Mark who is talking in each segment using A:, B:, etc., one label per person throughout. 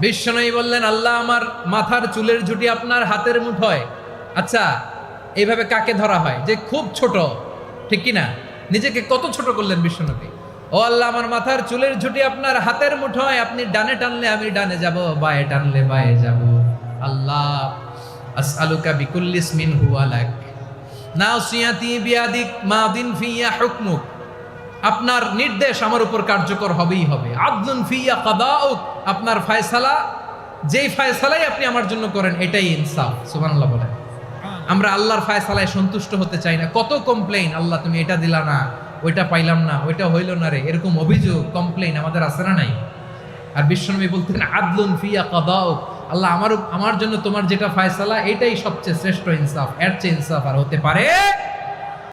A: বিশ্বনয়ী বললেন, আল্লাহ আমার মাথার চুলের ঝুটি আপনার হাতের মুঠোয়। আচ্ছা এইভাবে কাকে ধরা হয়? যে খুব ছোট, ঠিক কি না নিজেকে কত ছোট করলেন বিশ্বনবী? ও আল্লাহ, আমার মাথার চুলের ঝুটি আপনার হাতের মুঠোয়। আপনি ডানে টানলে আমি ডানে যাব, বায়ে টানলে বায়ে যাব। আল্লাহ, আসআলুকা বিকুল্লিস মিন হুয়ালাক নাসিয়াতি বিয়াদিক মাদিন ফিয়া হুকমুক। আপনার নির্দেশ আমার উপর কার্যকর হবেই হবে। আব্দুন ফিয়া কাদাউক আপনার ফায়সালা, যেই ফায়সালাই আপনি আমার জন্য করেন, এটাই ইনসাফ, সুবহানাল্লাহ বলেন। আমরা আল্লাহর ফায়সালায় সন্তুষ্ট হতে চাই না। কত কমপ্লেইন আল্লাহ তুমি এটা দিলা না, ওইটা পাইলাম না, ওইটা হইল না রে, এরকম অভিযোগ কমপ্লেইন আমাদের আছে না নাই? আর বিশ্বনবী বলতেন, আদলুন ফিয়া কাদাউক আল্লাহ আমার আমার জন্য তোমার যেটা ফায়সালা, এটাই সবচেয়ে শ্রেষ্ঠ ইনসাফ, এর চেয়ে ইনসাফ আর হতে পারে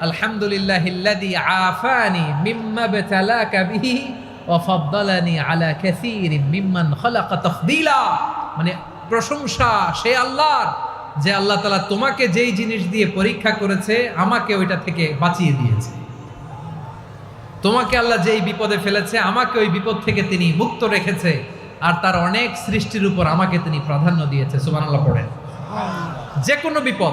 A: আলহামদুলিল্লাহ ইল্লাযী আফানি মিম্মা বতালাকা বিহি ওয়া ফাদ্দালানি আলা কাসীরিম মিম্মান খালাকা তাফদীলা। মানে প্রশংসা, সে আল্লাহর, যে আল্লাহ তাআলা তোমাকে যেই জিনিস দিয়ে পরীক্ষা করেছে, আমাকে ওইটা থেকে বাঁচিয়ে দিয়েছে। তোমাকে আল্লাহ যেই বিপদে ফেলেছে, আমাকে ওই বিপদ থেকে তিনি মুক্ত রেখেছে, আর তার অনেক সৃষ্টির উপর আমাকে তিনি প্রাধান্য দিয়েছে। সুবহানাল্লাহ পড়েন। যে কোনো বিপদ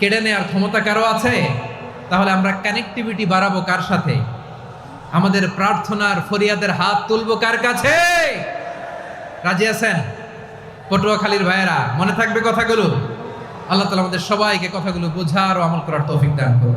A: কেড়ে নেওয়ার ক্ষমতা কারও আছে? তাহলে আমরা কানেকটিভিটি বাড়াবো কার সাথে? আমাদের প্রার্থনার ফরিয়াদের হাত তুলবো কার কাছে? রাজি আছেন? পটুয়াখালীর ভাইয়েরা, মনে থাকবে কথাগুলো? আল্লাহ তালা আমাদের সবাইকে কথাগুলো বোঝার ও আমল করার তৌফিক দান করুন।